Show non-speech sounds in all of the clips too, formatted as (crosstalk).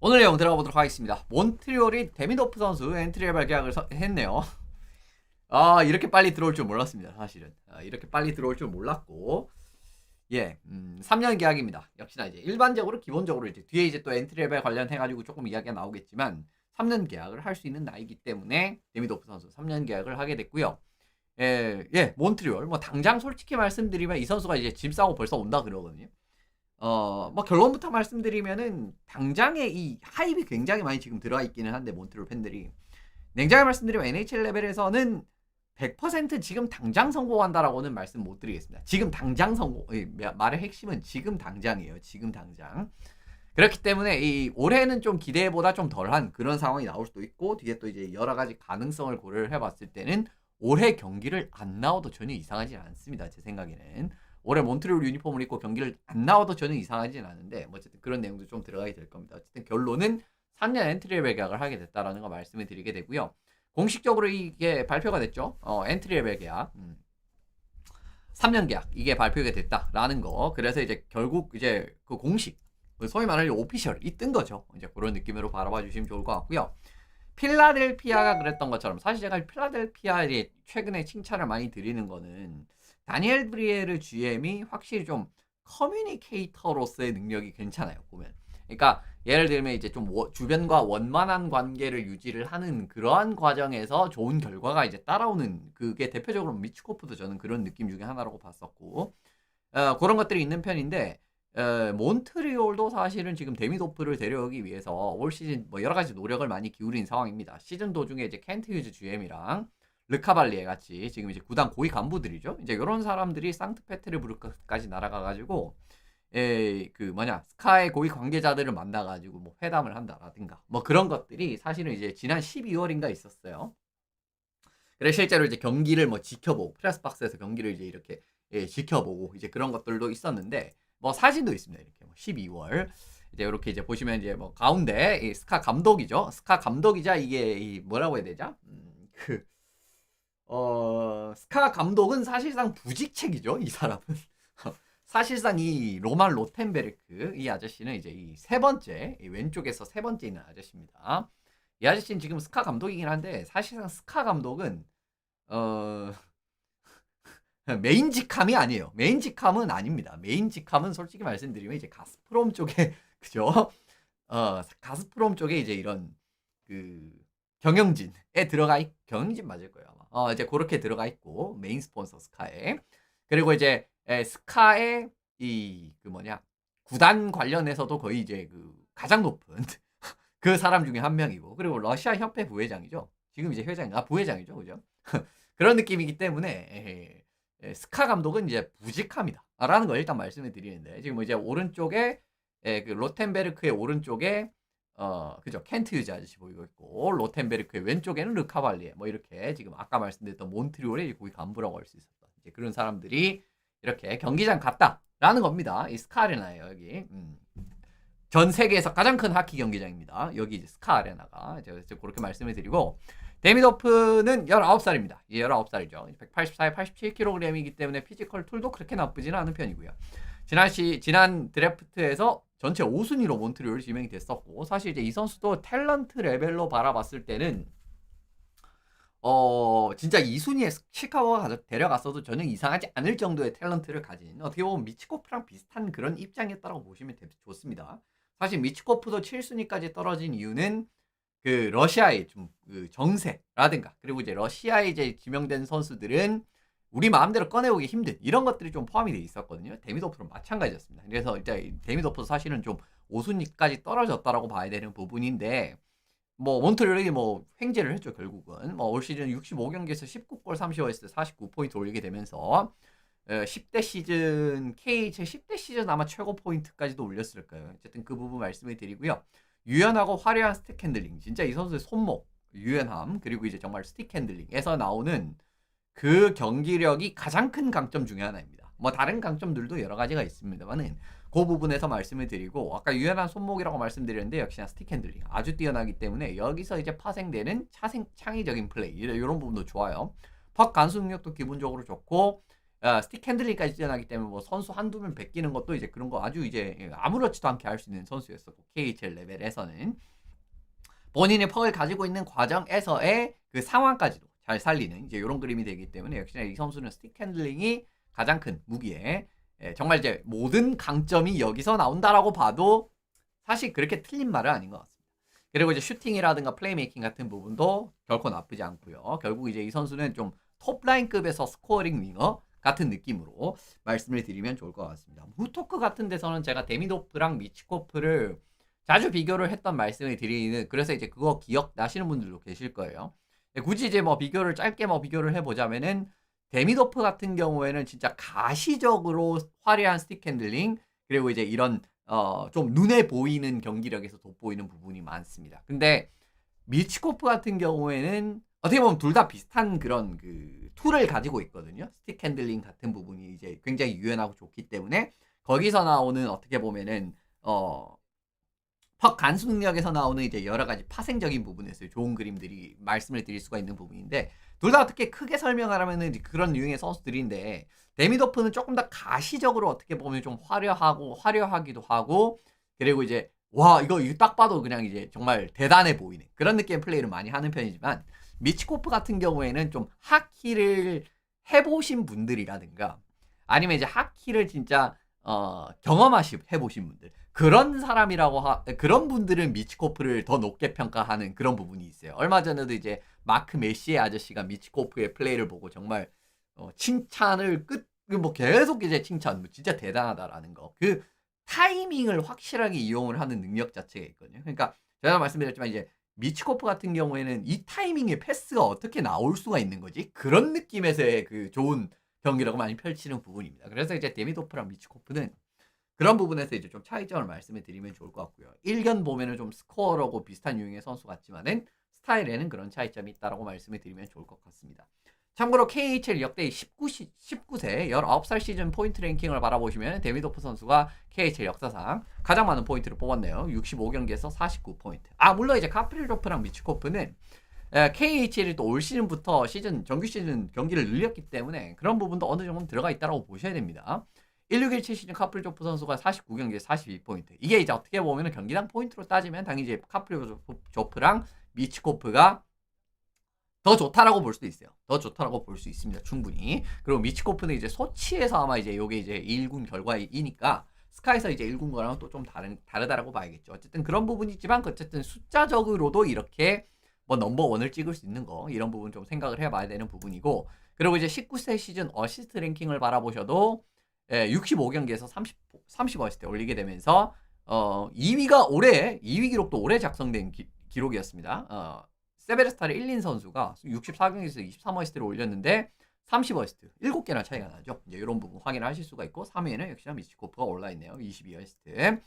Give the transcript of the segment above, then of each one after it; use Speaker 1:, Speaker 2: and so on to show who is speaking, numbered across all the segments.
Speaker 1: 오늘 내용 들어가 보도록 하겠습니다. 몬트리올이 데미도프 선수 엔트리레벨 계약을 서- 했네요. (laughs) 아 이렇게 빨리 들어올 줄 몰랐습니다. 사실은 아, 이렇게 빨리 들어올 줄 몰랐고 예, 음, 3년 계약입니다. 역시나 이제 일반적으로 기본적으로 이제 뒤에 이제 또 엔트리 레벨 관련해 가지고 조금 이야기가 나오겠지만 3년 계약을 할 수 있는 나이기 때문에 데미도프 선수 3년 계약을 하게 됐고요. 예, 예, 몬트리올 뭐 당장 솔직히 말씀드리면 이 선수가 이제 짐 싸고 벌써 온다 그러거든요. 어, 뭐 결론부터 말씀드리면은 당장에 이 하입이 굉장히 많이 지금 들어가 있기는 한데 몬트리올 팬들이 냉정히 말씀드리면 NHL 레벨에서는 100% 지금 당장 성공한다라고는 말씀 못 드리겠습니다. 지금 당장 성공, 이 말의 핵심은 지금 당장이에요. 지금 당장. 그렇기 때문에 이 올해는 좀 기대보다 좀 덜한 그런 상황이 나올 수도 있고 뒤에 또 이제 여러 가지 가능성을 고려를 해봤을 때는 올해 경기를 안 나와도 전혀 이상하지 않습니다. 제 생각에는 올해 몬트리올 유니폼을 입고 경기를 안 나와도 전혀 이상하진 않은데 뭐 어쨌든 그런 내용도 좀 들어가게 될 겁니다. 어쨌든 결론은 3년 엔트리레벨 계약을 하게 됐다라는 거 말씀을 드리게 되고요. 공식적으로 이게 발표가 됐죠. 어, 엔트리레벨 계약. 음. 3년 계약 이게 발표가 됐다라는 거. 그래서 이제 결국 이제 그 공식 그 소위 말하는 오피셜이 뜬 거죠. 이제 그런 느낌으로 바라봐 주시면 좋을 것 같고요. 필라델피아가 그랬던 것처럼 사실 제가 필라델피아에 최근에 칭찬을 많이 드리는 거는 다니엘 브리에르 GM이 확실히 좀 커뮤니케이터로서의 능력이 괜찮아요 보면. 그러니까 예를 들면 이제 좀 워- 주변과 원만한 관계를 유지를 하는 그러한 과정에서 좋은 결과가 이제 따라오는 그게 대표적으로 미츠코프도 저는 그런 느낌 중에 하나라고 봤었고 어, 그런 것들이 있는 편인데 에, 몬트리올도 사실은 지금 데미도프를 데려오기 위해서 올 시즌 뭐 여러 가지 노력을 많이 기울인 상황입니다. 시즌 도중에 이제 켄트 휴즈 GM이랑 르카발리에 같이 지금 이제 구단 고위 간부들이죠. 이제 이런 사람들이 상트페테르부르크까지 날아가가지고 에, 그 뭐냐 스카의 고위 관계자들을 만나가지고 뭐 회담을 한다라든가 뭐 그런 것들이 사실은 이제 지난 12월인가 있었어요. 그래 실제로 이제 경기를 뭐 지켜보고 프레스박스에서 경기를 이제 이렇게 예, 지켜보고 이제 그런 것들도 있었는데 뭐 사진도 있습니다. 이렇게 뭐 12월 이제 이렇게 이제 보시면 이제 뭐 가운데 이 스카 감독이죠. 스카 감독이자 이게 이 뭐라고 해야 되죠? 음, 그 어, 스카 감독은 사실상 부직책이죠. 이 사람은. (laughs) 사실상 이 로만 로텐베르크 이 아저씨는 이제 이 세 번째 이 왼쪽에서 세 번째 있는 아저씨입니다. 이 아저씨는 지금 스카 감독이긴 한데 사실상 스카 감독은 어 (laughs) 메인 직함이 아니에요. 메인 직함은 아닙니다. 메인 직함은 솔직히 말씀드리면 이제 가스프롬 쪽에 (laughs) 그죠? 어 가스프롬 쪽에 이제 이런 그 경영진에 들어가 있 경영진 맞을 거예요. 어 이제 그렇게 들어가 있고 메인 스폰서 스카에 그리고 이제 에, 스카의 이 그 뭐냐 구단 관련해서도 거의 이제 그 가장 높은 (laughs) 그 사람 중에 한 명이고 그리고 러시아 협회 부회장이죠. 지금 이제 회장이 아 부회장이죠, 그죠? (laughs) 그런 느낌이기 때문에 에, 에, 스카 감독은 이제 부직합니다.라는 걸 일단 말씀을 드리는데 지금 이제 오른쪽에 에, 그 로텐베르크의 오른쪽에 어 그죠 켄트 유지 아저씨 보이고 있고 로텐베르크의 왼쪽에는 르카발리에 뭐 이렇게 지금 아까 말씀드렸던 몬트리올의 거기 간부라고 할 수 있었던 이제 그런 사람들이 이렇게 경기장 갔다라는 겁니다. 이 스카 아레나예요 여기. 음. 전 세계에서 가장 큰 하키 경기장입니다. 여기 이제 스카 아레나가 제가 그렇게 말씀을 드리고 데미도프는 19살입니다. 예, 19살이죠. 184에 87kg이기 때문에 피지컬 툴도 그렇게 나쁘지는 않은 편이고요. 지난 시 지난 드래프트에서 전체 5순위로 몬트리올 지명이 됐었고 사실 이제 이 선수도 탤런트 레벨로 바라봤을 때는 어 진짜 2순위에 시카고가 데려갔어도 전혀 이상하지 않을 정도의 탤런트를 가진 어떻게 보면 미치코프랑 비슷한 그런 입장이었다고 보시면 되- 좋습니다. 사실 미치코프도 7순위까지 떨어진 이유는 그 러시아의 좀 그 정세라든가 그리고 이제 러시아에 이제 지명된 선수들은 우리 마음대로 꺼내오기 힘든 이런 것들이 좀 포함이 돼 있었거든요. 데미도프는 마찬가지였습니다. 그래서 이제 데미도프도 사실은 좀 5순위까지 떨어졌다라고 봐야 되는 부분인데 뭐 몬트리올이 뭐 횡재를 했죠 결국은 뭐 올 시즌 65경기에서 19골 30어시스트 49포인트 올리게 되면서 어, 10대 시즌 KHL 10대 시즌 아마 최고 포인트까지도 올렸을 거예요. 어쨌든 그 부분 말씀을 드리고요. 유연하고 화려한 스틱 핸들링 진짜 이 선수의 손목 유연함 그리고 이제 정말 스틱 핸들링에서 나오는 그 경기력이 가장 큰 강점 중에 하나입니다. 뭐 다른 강점들도 여러 가지가 있습니다만은 그 부분에서 말씀을 드리고 아까 유연한 손목이라고 말씀드렸는데 역시나 스틱 핸들링 아주 뛰어나기 때문에 여기서 이제 파생되는 차생, 창의적인 플레이 이런, 이런 부분도 좋아요. 퍽 간수 능력도 기본적으로 좋고 아, 스틱 핸들링까지 뛰어나기 때문에 뭐 선수 한두 명 베끼는 것도 이제 그런 거 아주 이제 아무렇지도 않게 할 수 있는 선수였었고 KHL 레벨에서는 본인의 퍽을 가지고 있는 과정에서의 그 상황까지도 잘 살리는 이제 이런 그림이 되기 때문에 역시나 이 선수는 스틱 핸들링이 가장 큰 무기에 예, 정말 이제 모든 강점이 여기서 나온다라고 봐도 사실 그렇게 틀린 말은 아닌 것 같습니다. 그리고 이제 슈팅이라든가 플레이메이킹 같은 부분도 결코 나쁘지 않고요. 결국 이제 이 선수는 좀 톱라인급에서 스코어링 윙어 같은 느낌으로 말씀을 드리면 좋을 것 같습니다. 후토크 같은 데서는 제가 데미도프랑 미치코프를 자주 비교를 했던 말씀을 드리는 그래서 이제 그거 기억나시는 분들도 계실 거예요. 굳이 이제 뭐 비교를 짧게 뭐 비교를 해보자면은 데미도프 같은 경우에는 진짜 가시적으로 화려한 스틱 핸들링 그리고 이제 이런 어 좀 눈에 보이는 경기력에서 돋보이는 부분이 많습니다. 근데 미치코프 같은 경우에는 어떻게 보면 둘 다 비슷한 그런 그 툴을 가지고 있거든요. 스틱 핸들링 같은 부분이 이제 굉장히 유연하고 좋기 때문에 거기서 나오는 어떻게 보면은 어 퍽 간수 능력에서 나오는 이제 여러 가지 파생적인 부분에서 좋은 그림들이 말씀을 드릴 수가 있는 부분인데 둘 다 어떻게 크게 설명하라면은 그런 유형의 선수들인데 데미도프는 조금 더 가시적으로 어떻게 보면 좀 화려하고 화려하기도 하고 그리고 이제 와 이거 이거 딱 봐도 그냥 이제 정말 대단해 보이는 그런 느낌의 플레이를 많이 하는 편이지만 미치코프 같은 경우에는 좀 하키를 해보신 분들이라든가 아니면 이제 하키를 진짜 어, 경험하시 해보신 분들 그런 사람이라고 하, 그런 분들은 미치코프를 더 높게 평가하는 그런 부분이 있어요. 얼마 전에도 이제 마크 메시의 아저씨가 미치코프의 플레이를 보고 정말 어, 칭찬을 끝 뭐 계속 이제 칭찬 뭐 진짜 대단하다라는 거. 그 타이밍을 확실하게 이용을 하는 능력 자체가 있거든요. 그러니까 제가 말씀드렸지만 이제 미치코프 같은 경우에는 이 타이밍에 패스가 어떻게 나올 수가 있는 거지? 그런 느낌에서의 그 좋은 경기라고 많이 펼치는 부분입니다. 그래서 이제 데미도프랑 미치코프는 그런 부분에서 이제 좀 차이점을 말씀을 드리면 좋을 것 같고요. 1견 보면은 좀 스코어라고 비슷한 유형의 선수 같지만은 스타일에는 그런 차이점이 있다라고 말씀을 드리면 좋을 것 같습니다. 참고로 KHL 역대 19, 19세 19살 시즌 포인트 랭킹을 바라보시면 데미도프 선수가 KHL 역사상 가장 많은 포인트를 뽑았네요. 65경기에서 49포인트. 아 물론 이제 카프릴로프랑 미치코프는 KHL이 또 올 시즌부터 시즌 정규 시즌 경기를 늘렸기 때문에 그런 부분도 어느 정도 들어가 있다라고 보셔야 됩니다. 1617 시즌 카프리조프 선수가 49경기에 42포인트. 이게 이제 어떻게 보면 경기당 포인트로 따지면 당연히 이제 카프리조프랑 미치코프가 더 좋다라고 볼 수도 있어요. 더 좋다라고 볼 수 있습니다. 충분히. 그리고 미치코프는 이제 소치에서 아마 이제 요게 이제 1군 결과이니까 스카에서 이제 1군 거랑 또 좀 다른 다르다라고 봐야겠죠. 어쨌든 그런 부분이 있지만 어쨌든 숫자적으로도 이렇게 뭐 넘버 원을 찍을 수 있는 거 이런 부분 좀 생각을 해봐야 되는 부분이고 그리고 이제 19세 시즌 어시스트 랭킹을 바라보셔도 예, 65경기에서 30 30 어시스트 올리게 되면서 어 2위가 올해 2위 기록도 올해 작성된 기, 기록이었습니다. 어 세베르스타르 1린 선수가 64경기에서 23어시스트를 올렸는데 30어시스트 7개나 차이가 나죠. 이제 이런 부분 확인을 하실 수가 있고 3위에는 역시나 미치코프가 올라 있네요. 22어시스트.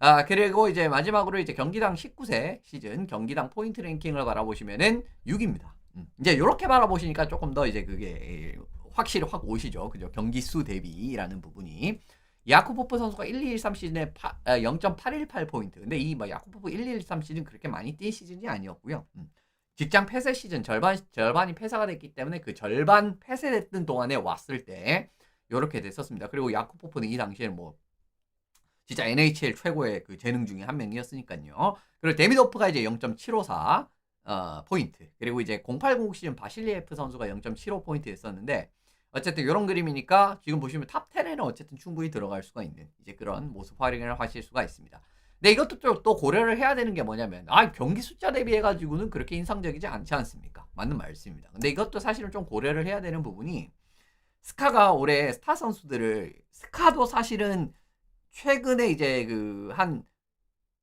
Speaker 1: 아, 그리고 이제 마지막으로 이제 경기당 19세 시즌 경기당 포인트 랭킹을 바라보시면은 6입니다. 음. 이제 이렇게 바라보시니까 조금 더 이제 그게 확실히 확 오시죠. 그죠? 경기 수 대비라는 부분이. 야쿠포프 선수가 1213 시즌에 0.818 포인트. 근데 이 뭐 야쿠포프 1213 시즌 그렇게 많이 뛴 시즌이 아니었고요. 음. 직장 폐쇄 시즌 절반 절반이 폐쇄가 됐기 때문에 그 절반 폐쇄됐던 동안에 왔을 때 이렇게 됐었습니다. 그리고 야쿠포프는 이 당시에는 뭐 진짜 NHL 최고의 그 재능 중에 한 명이었으니까요. 그리고 데미도프가 이제 0.754 어, 포인트. 그리고 이제 0806 시즌 바실리에프 선수가 0.75 포인트였었는데 어쨌든 이런 그림이니까 지금 보시면 탑 10에는 어쨌든 충분히 들어갈 수가 있는 이제 그런 모습 활용을 하실 수가 있습니다. 근데 이것도 또, 또 고려를 해야 되는 게 뭐냐면 아 경기 숫자 대비해 가지고는 그렇게 인상적이지 않지 않습니까? 맞는 말씀입니다. 근데 이것도 사실은 좀 고려를 해야 되는 부분이 스카가 올해 스타 선수들을 스카도 사실은 최근에 이제 그 한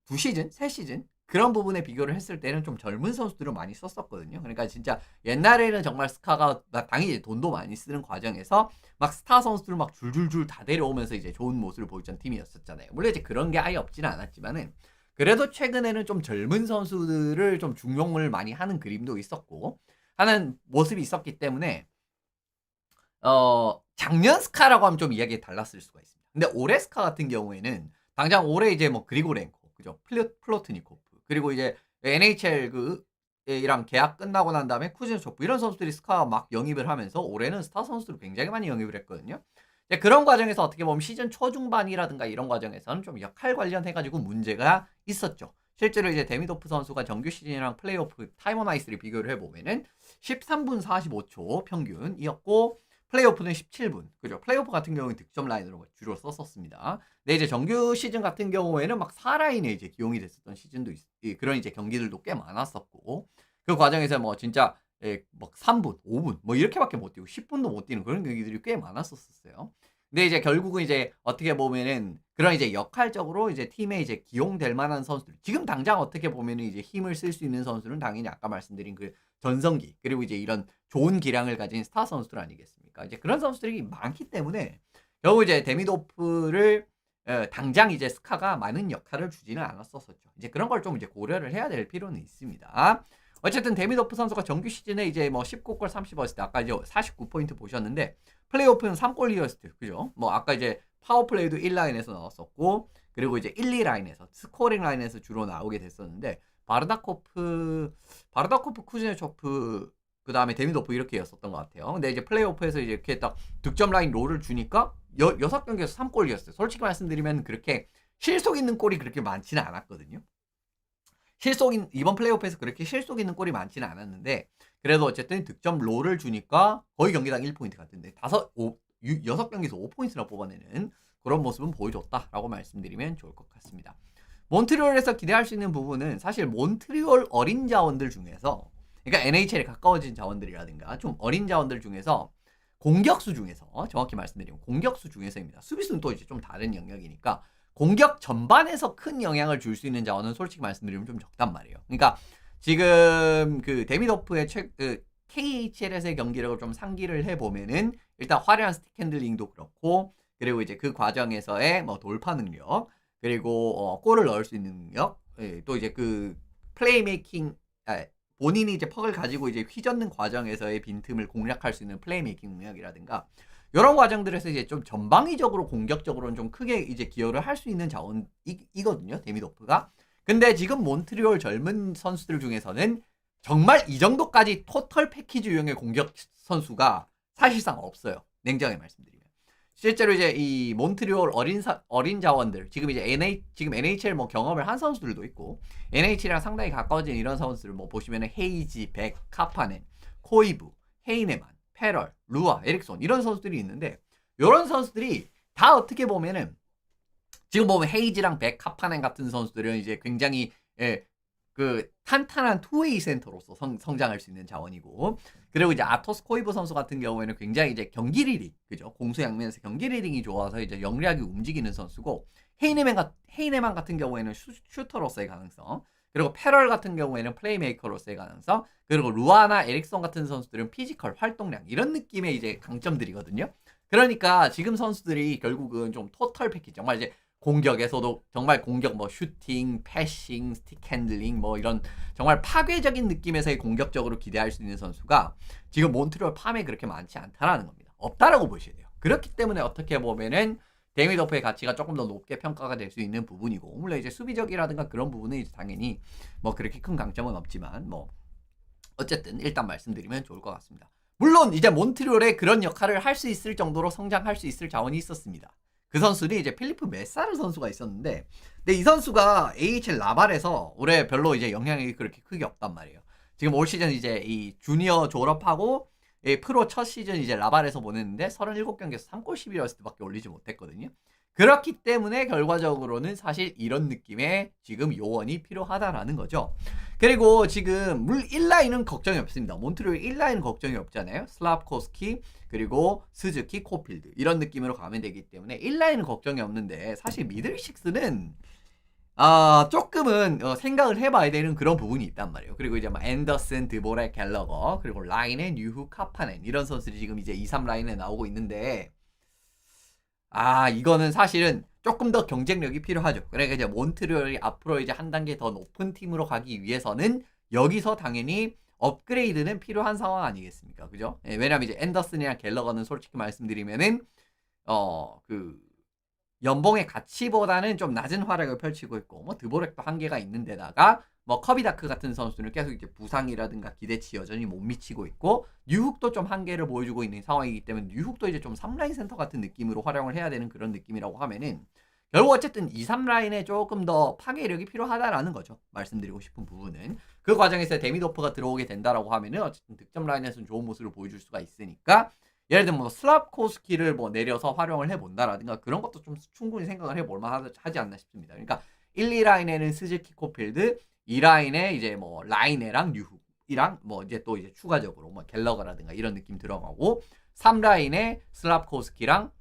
Speaker 1: 두 시즌, 세 시즌 그런 부분에 비교를 했을 때는 좀 젊은 선수들을 많이 썼었거든요. 그러니까 진짜 옛날에는 정말 스카가 당연히 돈도 많이 쓰는 과정에서 막 스타 선수들 막 줄줄줄 다 데려오면서 이제 좋은 모습을 보여준 팀이었었잖아요. 물론 이제 그런 게 아예 없지는 않았지만은 그래도 최근에는 좀 젊은 선수들을 좀 중용을 많이 하는 그림도 있었고 하는 모습이 있었기 때문에 어 작년 스카라고 하면 좀 이야기가 달랐을 수가 있습니다. 근데 올해 스카 같은 경우에는 당장 올해 이제 뭐 그리고렌코 그죠 플로, 플로트니코프 그리고 이제 NHL 그 이랑 계약 끝나고 난 다음에 쿠즈네초프 이런 선수들이 스카 막 영입을 하면서 올해는 스타 선수들을 굉장히 많이 영입을 했거든요. 그런 과정에서 어떻게 보면 시즌 초중반이라든가 이런 과정에서는 좀 역할 관련해가지고 문제가 있었죠. 실제로 이제 데미도프 선수가 정규 시즌이랑 플레이오프 타이머 나이스를 비교를 해보면은 13분 45초 평균이었고 플레이오프는 17분. 그죠? 플레이오프 같은 경우는 득점 라인으로 주로 썼었습니다. 근데 이제 정규 시즌 같은 경우에는 막 4라인에 이제 기용이 됐었던 시즌도 있, 이- 그런 이제 경기들도 꽤 많았었고 그 과정에서 뭐 진짜 예, 막 3분, 5분 뭐 이렇게밖에 못 뛰고 10분도 못 뛰는 그런 경기들이 꽤 많았었어요. 근데 이제 결국은 이제 어떻게 보면은 그런 이제 역할적으로 이제 팀에 이제 기용될 만한 선수들 지금 당장 어떻게 보면은 이제 힘을 쓸 수 있는 선수는 당연히 아까 말씀드린 그 전성기 그리고 이제 이런 좋은 기량을 가진 스타 선수들 아니겠습니까? 이제 그런 선수들이 많기 때문에 결국 이제 데미도프를 어, 당장 이제 스카가 많은 역할을 주지는 않았었었죠. 이제 그런 걸 좀 이제 고려를 해야 될 필요는 있습니다. 어쨌든 데미도프 선수가 정규 시즌에 이제 뭐 19골 30어시스트 아까 이제 49포인트 보셨는데 플레이오프는 3골 2어시스트 그죠? 뭐 아까 이제 파워플레이도 1라인에서 나왔었고 그리고 이제 1, 2라인에서 스코링 라인에서 주로 나오게 됐었는데 바르다코프 바르다코프 쿠즈네초프 그 다음에 데미도프 이렇게였었던 것 같아요. 근데 이제 플레이오프에서 이제 이렇게 딱 득점 라인 롤을 주니까 여, 여섯 경기에서 3골이었어요. 솔직히 말씀드리면 그렇게 실속 있는 골이 그렇게 많지는 않았거든요. 실속 인 이번 플레이오프에서 그렇게 실속 있는 골이 많지는 않았는데 그래도 어쨌든 득점 롤을 주니까 거의 경기당 1포인트 같은데 다섯 여섯 경기에서 5포인트나 뽑아내는 그런 모습은 보여줬다라고 말씀드리면 좋을 것 같습니다. 몬트리올에서 기대할 수 있는 부분은 사실 몬트리올 어린 자원들 중에서 그러니까 NHL에 가까워진 자원들이라든가 좀 어린 자원들 중에서 공격수 중에서 정확히 말씀드리면 공격수 중에서입니다. 수비수는 또 이제 좀 다른 영역이니까 공격 전반에서 큰 영향을 줄 수 있는 자원은 솔직히 말씀드리면 좀 적단 말이에요. 그러니까 지금 그 데미도프의 최, 그 KHL에서의 경기력을 좀 상기를 해보면은 일단 화려한 스틱 핸들링도 그렇고 그리고 이제 그 과정에서의 뭐 돌파 능력 그리고 어, 골을 넣을 수 있는 능력 예, 또 이제 그 플레이메이킹 아, 본인이 이제 퍽을 가지고 이제 휘젓는 과정에서의 빈틈을 공략할 수 있는 플레이메이킹 능력이라든가 이런 과정들에서 이제 좀 전방위적으로 공격적으로는 좀 크게 이제 기여를 할 수 있는 자원이거든요 데미도프가. 근데 지금 몬트리올 젊은 선수들 중에서는 정말 이 정도까지 토털 패키지 유형의 공격 선수가 사실상 없어요. 냉정히 말씀드리면. 실제로 이제 이 몬트리올 어린 사, 어린 자원들 지금 이제 NH 지금 NHL 뭐 경험을 한 선수들도 있고 NHL이랑 상당히 가까워진 이런 선수들 뭐 보시면은 헤이지, 백, 카파넨, 코이브, 헤이네만, 페럴, 루아, 에릭손 이런 선수들이 있는데 이런 선수들이 다 어떻게 보면은 지금 보면 헤이지랑 백, 카파넨 같은 선수들은 이제 굉장히 예, 그 탄탄한 투웨이 센터로서 성, 성장할 수 있는 자원이고 그리고 이제 아토스 코이브 선수 같은 경우에는 굉장히 이제 경기 리딩 그죠? 공수 양면에서 경기 리딩이 좋아서 이제 영리하게 움직이는 선수고 헤이네만 같 헤이네만 같은 경우에는 슈, 슈터로서의 가능성 그리고 페럴 같은 경우에는 플레이메이커로서의 가능성, 그리고 루아나 에릭슨 같은 선수들은 피지컬 활동량 이런 느낌의 이제 강점들이거든요. 그러니까 지금 선수들이 결국은 좀 토탈 패키지 정말 이제 공격에서도 정말 공격 뭐 슈팅, 패싱, 스틱 핸들링 뭐 이런 정말 파괴적인 느낌에서의 공격적으로 기대할 수 있는 선수가 지금 몬트리올 팜에 그렇게 많지 않다라는 겁니다. 없다라고 보셔야 돼요. 그렇기 때문에 어떻게 보면은 데미도프의 가치가 조금 더 높게 평가가 될 수 있는 부분이고 물론 이제 수비적이라든가 그런 부분은 이제 당연히 뭐 그렇게 큰 강점은 없지만 뭐 어쨌든 일단 말씀드리면 좋을 것 같습니다. 물론 이제 몬트리올에 그런 역할을 할 수 있을 정도로 성장할 수 있을 자원이 있었습니다. 그 선수는 이제 필리프 메사르 선수가 있었는데, 근데 이 선수가 AHL 라발에서 올해 별로 이제 영향이 그렇게 크게 없단 말이에요. 지금 올 시즌 이제 이 주니어 졸업하고 이 프로 첫 시즌 이제 라발에서 보냈는데 37경기에서 3골 11어시스트밖에 올리지 못했거든요. 그렇기 때문에 결과적으로는 사실 이런 느낌의 지금 요원이 필요하다라는 거죠. 그리고 지금 물 1라인은 걱정이 없습니다. 몬트리올 1라인은 걱정이 없잖아요. 슬랍코스키 그리고 스즈키 코필드 이런 느낌으로 가면 되기 때문에 1라인은 걱정이 없는데 사실 미들식스는 아 조금은 어, 생각을 해봐야 되는 그런 부분이 있단 말이에요. 그리고 이제 막 앤더슨, 드보레, 갤러거 그리고 라인에 뉴후, 카파넨 이런 선수들이 지금 이제 2, 3 라인에 나오고 있는데 아 이거는 사실은 조금 더 경쟁력이 필요하죠. 그러니까 이제 몬트리올이 앞으로 이제 한 단계 더 높은 팀으로 가기 위해서는 여기서 당연히 업그레이드는 필요한 상황 아니겠습니까? 그죠? 예, 왜냐면 이제 앤더슨이랑 갤러거는 솔직히 말씀드리면은 어 그 연봉의 가치보다는 좀 낮은 활약을 펼치고 있고 뭐 드보렉도 한계가 있는 데다가 뭐 커비다크 같은 선수는 계속 이제 부상이라든가 기대치 여전히 못 미치고 있고 뉴훅도 좀 한계를 보여주고 있는 상황이기 때문에 뉴훅도 이제 좀 3라인 센터 같은 느낌으로 활용을 해야 되는 그런 느낌이라고 하면은 결국 어쨌든 2, 3라인에 조금 더 파괴력이 필요하다라는 거죠. 말씀드리고 싶은 부분은 그 과정에서 데미도프가 들어오게 된다라고 하면은 어쨌든 득점 라인에서는 좋은 모습을 보여줄 수가 있으니까 예를 들면 뭐 슬랍코스키를 뭐 내려서 활용을 해본다라든가 그런 것도 좀 충분히 생각을 해볼 만하지 않나 싶습니다. 그러니까 1, 2라인에는 스즈키 코필드, 2라인에 이제 뭐 라이네랑 뉴훅이랑 뭐 이제 또 이제 추가적으로 뭐 갤러거라든가 이런 느낌 들어가고 3라인에 슬랍코스키랑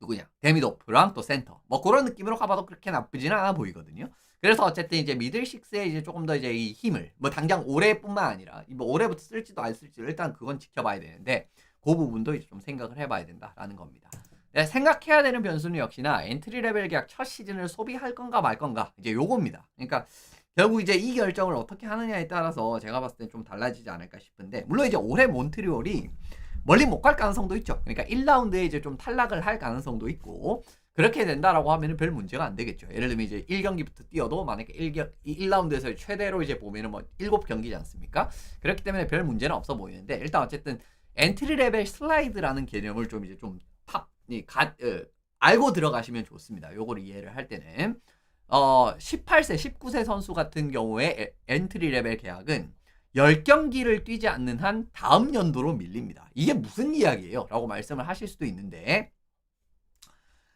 Speaker 1: 누구냐 데미도프랑 또 센터 뭐 그런 느낌으로 가봐도 그렇게 나쁘지는 않아 보이거든요. 그래서 어쨌든 이제 미들 식스에 이제 조금 더 이제 이 힘을 뭐 당장 올해뿐만 아니라 뭐 올해부터 쓸지도 안 쓸지도 일단 그건 지켜봐야 되는데 그 부분도 이제 좀 생각을 해봐야 된다라는 겁니다. 네, 생각해야 되는 변수는 역시나 엔트리 레벨 계약 첫 시즌을 소비할 건가 말 건가 이제 요겁니다. 그러니까 결국 이제 이 결정을 어떻게 하느냐에 따라서 제가 봤을 땐 좀 달라지지 않을까 싶은데 물론 이제 올해 몬트리올이 멀리 못 갈 가능성도 있죠. 그러니까 1라운드에 이제 좀 탈락을 할 가능성도 있고 그렇게 된다라고 하면은 별 문제가 안 되겠죠. 예를 들면 이제 1경기부터 뛰어도 만약에 1경, 1라운드에서 최대로 이제 보면은 뭐 7경기지 않습니까? 그렇기 때문에 별 문제는 없어 보이는데 일단 어쨌든 엔트리 레벨 슬라이드라는 개념을 좀 이제 좀 탑, 이, 가, 어, 알고 들어가시면 좋습니다. 요거를 이해를 할 때는 어, 18세, 19세 선수 같은 경우에 에- 엔트리 레벨 계약은 10경기를 뛰지 않는 한 다음 연도로 밀립니다. 이게 무슨 이야기예요? 라고 말씀을 하실 수도 있는데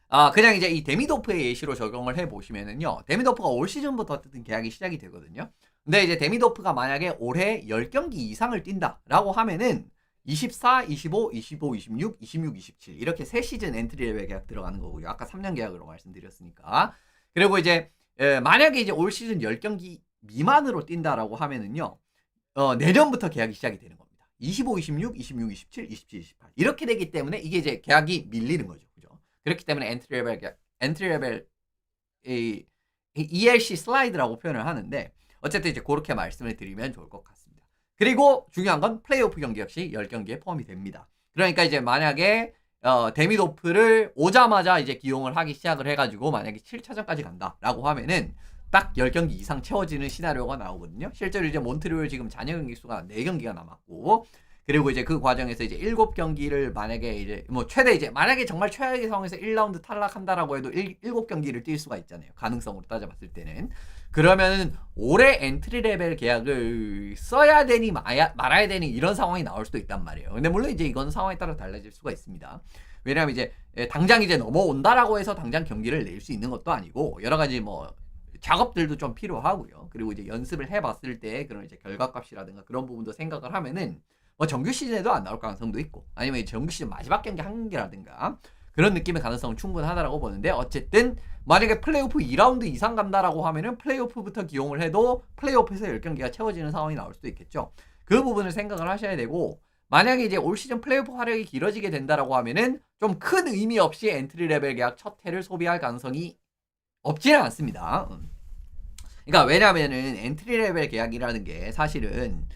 Speaker 1: 아, 그냥 이제 이 데미도프의 예시로 적용을 해 보시면은요. 데미도프가 올 시즌부터 어쨌든 계약이 시작이 되거든요. 근데 이제 데미도프가 만약에 올해 10경기 이상을 뛴다라고 하면은 24, 25, 25, 26, 26, 27 이렇게 세 시즌 엔트리 계약 들어가는 거고요. 아까 3년 계약으로 말씀드렸으니까. 그리고 이제 에, 만약에 이제 올 시즌 10경기 미만으로 뛴다라고 하면은요. 어, 내년부터 계약이 시작이 되는 겁니다. 25, 26, 26, 27, 27, 28 이렇게 되기 때문에 이게 이제 계약이 밀리는 거죠. 그죠? 그렇기 때문에 엔트리 레벨 계약, 엔트리 레벨 이, 이 ELC 슬라이드라고 표현을 하는데 어쨌든 이제 그렇게 말씀을 드리면 좋을 것 같습니다. 그리고 중요한 건 플레이오프 경기 역시 10경기에 포함이 됩니다. 그러니까 이제 만약에 어, 데미도프를 오자마자 이제 기용을 하기 시작을 해가지고 만약에 7차전까지 간다라고 하면은 딱 10경기 이상 채워지는 시나리오가 나오거든요. 실제로 이제 몬트리올 지금 잔여 경기 수가 4경기가 남았고 그리고 이제 그 과정에서 이제 7경기를 만약에 이제 뭐 최대 이제 만약에 정말 최악의 상황에서 1라운드 탈락한다라고 해도 1, 7경기를 뛸 수가 있잖아요. 가능성으로 따져봤을 때는. 그러면은 올해 엔트리 레벨 계약을 써야 되니 마야, 말아야 되니 이런 상황이 나올 수도 있단 말이에요. 근데 물론 이제 이건 상황에 따라 달라질 수가 있습니다. 왜냐하면 이제 예, 당장 이제 넘어온다라고 해서 당장 경기를 낼 수 있는 것도 아니고 여러 가지 뭐 작업들도 좀 필요하고요. 그리고 이제 연습을 해봤을 때 그런 이제 결과값이라든가 그런 부분도 생각을 하면은 뭐 정규 시즌에도 안 나올 가능성도 있고 아니면 정규 시즌 마지막 경기 한 경기라든가 그런 느낌의 가능성은 충분하다라고 보는데 어쨌든 만약에 플레이오프 2라운드 이상 간다라고 하면은 플레이오프부터 기용을 해도 플레이오프에서 10경기가 채워지는 상황이 나올 수도 있겠죠. 그 부분을 생각을 하셔야 되고 만약에 이제 올 시즌 플레이오프 활약이 길어지게 된다라고 하면은 좀 큰 의미 없이 엔트리 레벨 계약 첫 해를 소비할 가능성이 없지는 않습니다. 음. 그러니까 왜냐면은 엔트리 레벨 계약이라는 게 사실은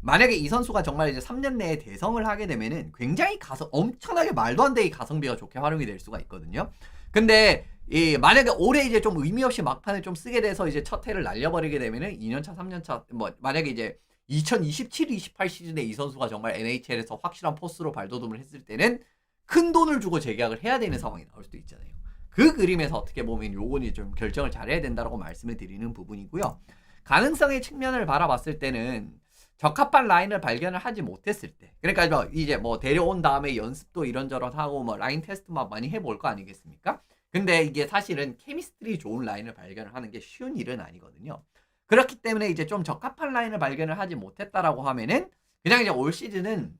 Speaker 1: 만약에 이 선수가 정말 이제 3년 내에 대성을 하게 되면은 굉장히 가성 엄청나게 말도 안 되게 가성비가 좋게 활용이 될 수가 있거든요. 근데 이 만약에 올해 이제 좀 의미 없이 막판에 좀 쓰게 돼서 이제 첫 해를 날려버리게 되면은 2년차, 3년차 뭐 만약에 이제 2027, 28 시즌에 이 선수가 정말 NHL에서 확실한 포스로 발돋움을 했을 때는 큰 돈을 주고 재계약을 해야 되는 상황이 나올 수도 있잖아요. 그 그림에서 어떻게 보면 요건이 좀 결정을 잘해야 된다라고 말씀을 드리는 부분이고요. 가능성의 측면을 바라봤을 때는 적합한 라인을 발견을 하지 못했을 때, 그러니까 뭐 이제 뭐 데려온 다음에 연습도 이런저런 하고 뭐 라인 테스트 막 많이 해볼 거 아니겠습니까? 근데 이게 사실은 케미스트리 좋은 라인을 발견을 하는 게 쉬운 일은 아니거든요. 그렇기 때문에 이제 좀 적합한 라인을 발견을 하지 못했다라고 하면은 그냥 이제 올 시즌은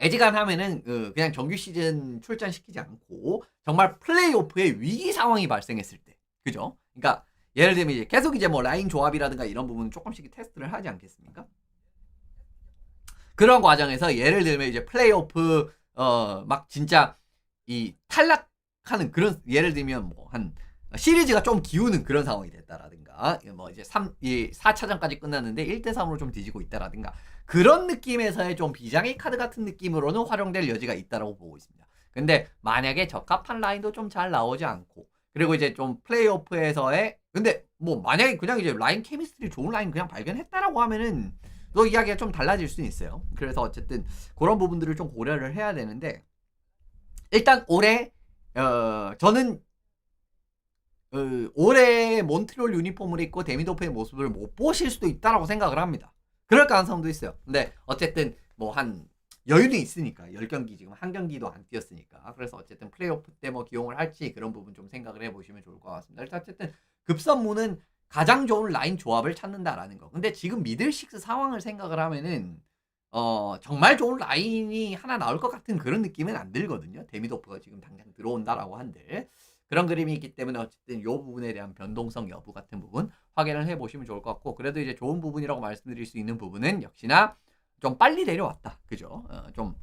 Speaker 1: 애지간하면은 그 그냥 정규 시즌 출전시키지 않고 정말 플레이오프의 위기 상황이 발생했을 때, 그죠? 그러니까 예를 들면 이제 계속 이제 뭐 라인 조합이라든가 이런 부분 조금씩 테스트를 하지 않겠습니까? 그런 과정에서 예를 들면 이제 플레이오프 어 막 진짜 이 탈락하는 그런 예를 들면 뭐 한 시리즈가 좀 기우는 그런 상황이 됐다라든가 뭐 이제 3, 이 4차전까지 끝났는데 1대 3으로 좀 뒤지고 있다라든가 그런 느낌에서의 좀 비장의 카드 같은 느낌으로는 활용될 여지가 있다라고 보고 있습니다. 근데 만약에 적합한 라인도 좀 잘 나오지 않고 그리고 이제 좀 플레이오프에서의 근데 뭐 만약에 그냥 이제 라인 케미스트리 좋은 라인 그냥 발견했다라고 하면은 또 이야기가 좀 달라질 수는 있어요. 그래서 어쨌든 그런 부분들을 좀 고려를 해야 되는데 일단 올해 어 저는 어, 올해 몬트리올 유니폼을 입고 데미도프의 모습을 못 보실 수도 있다라고 생각을 합니다. 그럴 가능성도 있어요. 근데 어쨌든 뭐 한 여유는 있으니까 10경기 지금 한 경기도 안 뛰었으니까 그래서 어쨌든 플레이오프 때 뭐 기용을 할지 그런 부분 좀 생각을 해보시면 좋을 것 같습니다. 일단 어쨌든 급선무는 가장 좋은 라인 조합을 찾는다라는 거. 근데 지금 미들식스 상황을 생각을 하면은 어 정말 좋은 라인이 하나 나올 것 같은 그런 느낌은 안 들거든요. 데미도프가 지금 당장 들어온다라고 한들 그런 그림이 있기 때문에 어쨌든 이 부분에 대한 변동성 여부 같은 부분 확인을 해보시면 좋을 것 같고 그래도 이제 좋은 부분이라고 말씀드릴 수 있는 부분은 역시나 좀 빨리 내려왔다. 그죠? 어, 좀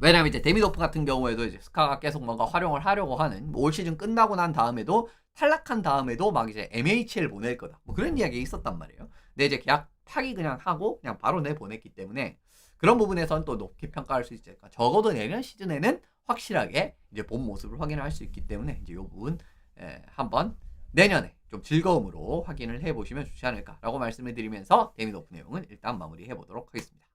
Speaker 1: 왜냐면 이제 데미도프 같은 경우에도 이제 스카가 계속 뭔가 활용을 하려고 하는 뭐 올 시즌 끝나고 난 다음에도 탈락한 다음에도 막 이제 MHL 보낼 거다. 뭐 그런 이야기 있었단 말이에요. 근데 이제 계약 파기 그냥 하고 그냥 바로 내 보냈기 때문에 그런 부분에선 또 높게 평가할 수 있지 않을까. 적어도 내년 시즌에는 확실하게 이제 본 모습을 확인할 수 있기 때문에 이제 이 부분 에, 한번 내년에 좀 즐거움으로 확인을 해보시면 좋지 않을까라고 말씀을 드리면서 데미도프 내용은 일단 마무리해 보도록 하겠습니다.